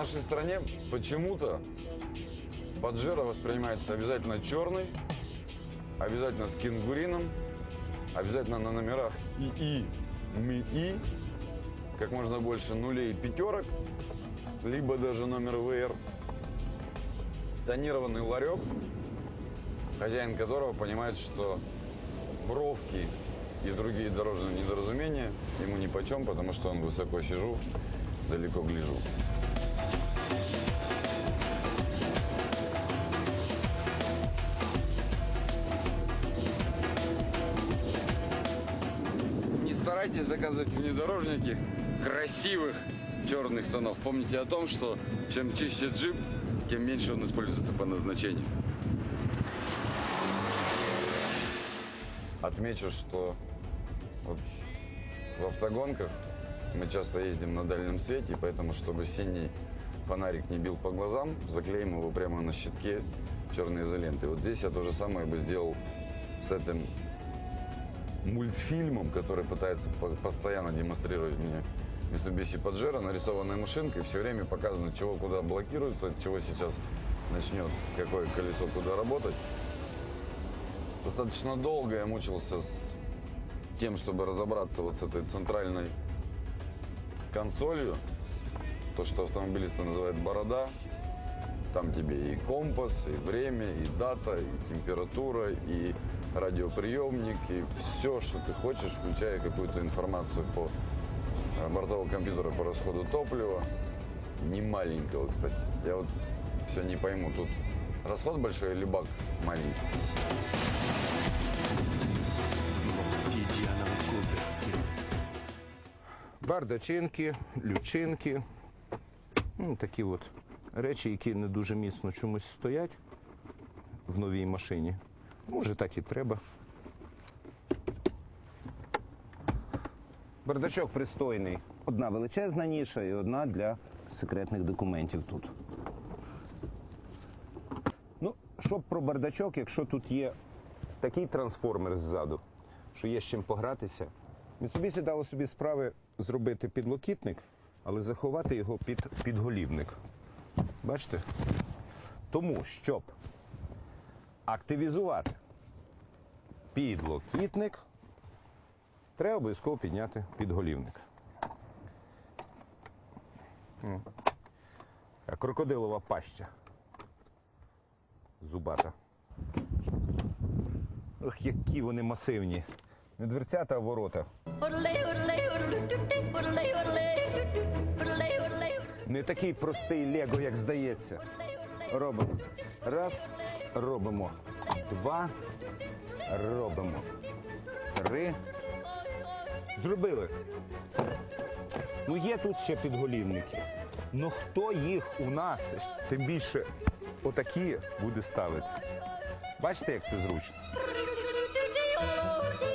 нашей стране почему-то Паджеро воспринимается обязательно черный, обязательно с кенгурином, обязательно на номерах ИИ, МИИ, как можно больше нулей и пятерок, либо даже номер ВР. Тонированный ларек, хозяин которого понимает, что бровки и другие дорожные недоразумения ему ни почем, потому что он высоко сижу, далеко гляжу. Старайтесь заказывать внедорожники красивых черных тонов. Помните о том, что чем чище джип, тем меньше он используется по назначению. Отмечу, что вот в автогонках мы часто ездим на дальнем свете, поэтому, чтобы синий фонарик не бил по глазам, заклеим его прямо на щитке черной изолентой. Вот здесь я то же самое бы сделал с этим мультфильмом, который пытается по- постоянно демонстрировать мне Mitsubishi Pajero, нарисованная машинка, и все время показано, чего куда блокируется, чего сейчас начнет какое колесо куда работать. Достаточно долго я мучился с тем, чтобы разобраться вот с этой центральной консолью, то, что автомобилисты называют борода. Там тебе и компас, и время, и дата, и температура, и радиоприемник, и все, что ты хочешь, включая какую-то информацию по э, бортового компьютера по расходу топлива. Не маленького, кстати. Я вот все не пойму, тут расход большой или бак маленький? Бардачинки, лючинки. Ну, такі от речі, які не дуже міцно чомусь стоять в новій машині. Може, так і треба. Бардачок пристойний. Одна величезна ніша і одна для секретних документів тут. Ну, що про бардачок, якщо тут є такий трансформер ззаду, що є з чим погратися. Mitsubishi дало собі справи зробити підлокітник, але заховати його під підголівник. Бачите? Тому, щоб активізувати підлокітник, треба обов'язково підняти підголівник. Крокодилова паща. Зубата. Ох, які вони масивні. Не дверцята, а ворота. Не такий простий Лего, як здається. Робимо. Раз, робимо. Два. Робимо. Три. Зробили. Ну є тут ще підголівники. Ну хто їх у нас, тим більше отакі буде ставити? Бачите, як це зручно?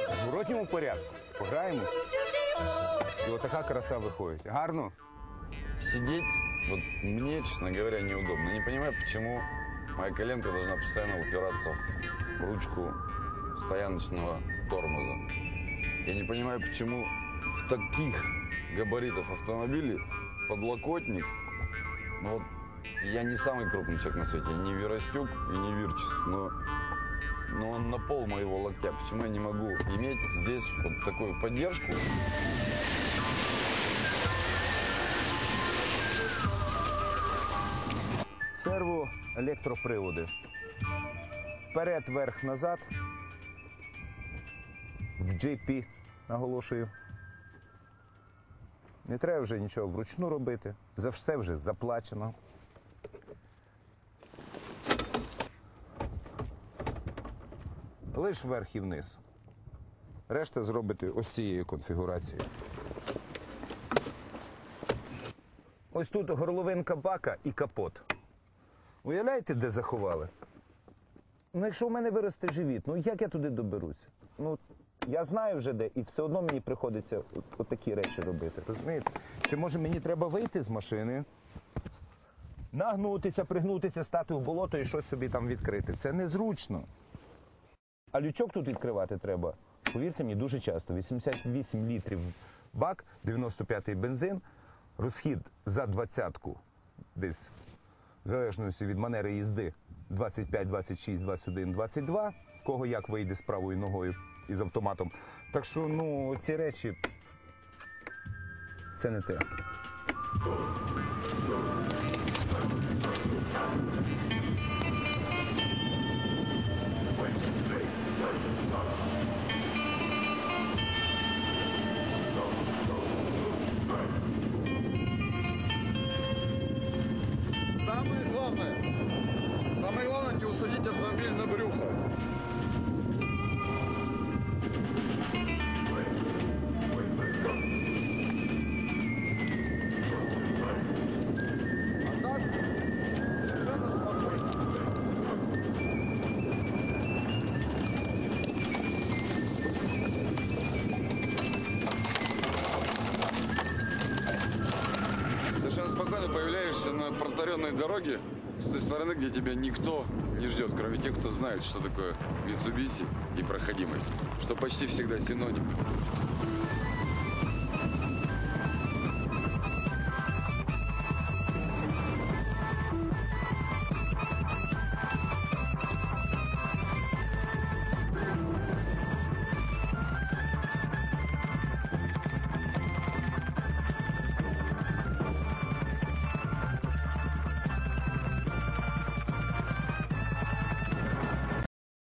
В зворотньому порядку. Пограємось. І отака краса виходить. Гарно? Сидеть, вот мне, честно говоря, неудобно. Не понимаю, почему моя коленка должна постоянно упираться в ручку стояночного тормоза. Я не понимаю, почему в таких габаритах автомобилей подлокотник, ну вот я не самый крупный человек на свете, я не Веростюк и не Вирчис, но, но он на пол моего локтя. Почему я не могу иметь здесь вот такую поддержку? Серво електроприводи. Вперед, вверх, назад. В GP, наголошую. Не треба вже нічого вручну робити. За все вже заплачено. Лиш вверх і вниз. Решта зробити ось цією конфігурацією. Ось тут горловинка бака і капот. Уявляєте, де заховали? Ну, якщо у мене виросте живіт, ну як я туди доберуся? Ну, я знаю вже де, і все одно мені приходиться от, от речі робити. Розумієте? Чи може мені треба вийти з машини, нагнутися, пригнутися, стати в болото і щось собі там відкрити? Це незручно. А лючок тут відкривати треба, повірте мені, дуже часто. 88 літрів бак, 95-й бензин, розхід за двадцятку десь залежності від манери їзди 25, 26, 21, 22, в кого як вийде з правою ногою і з автоматом. Так що, ну, ці речі це не те. Спокойно появляешься на протаренной дороге с той стороны, где тебя никто не ждет, кроме тех, кто знает, что такое Mitsubishi и проходимость, что почти всегда синоним.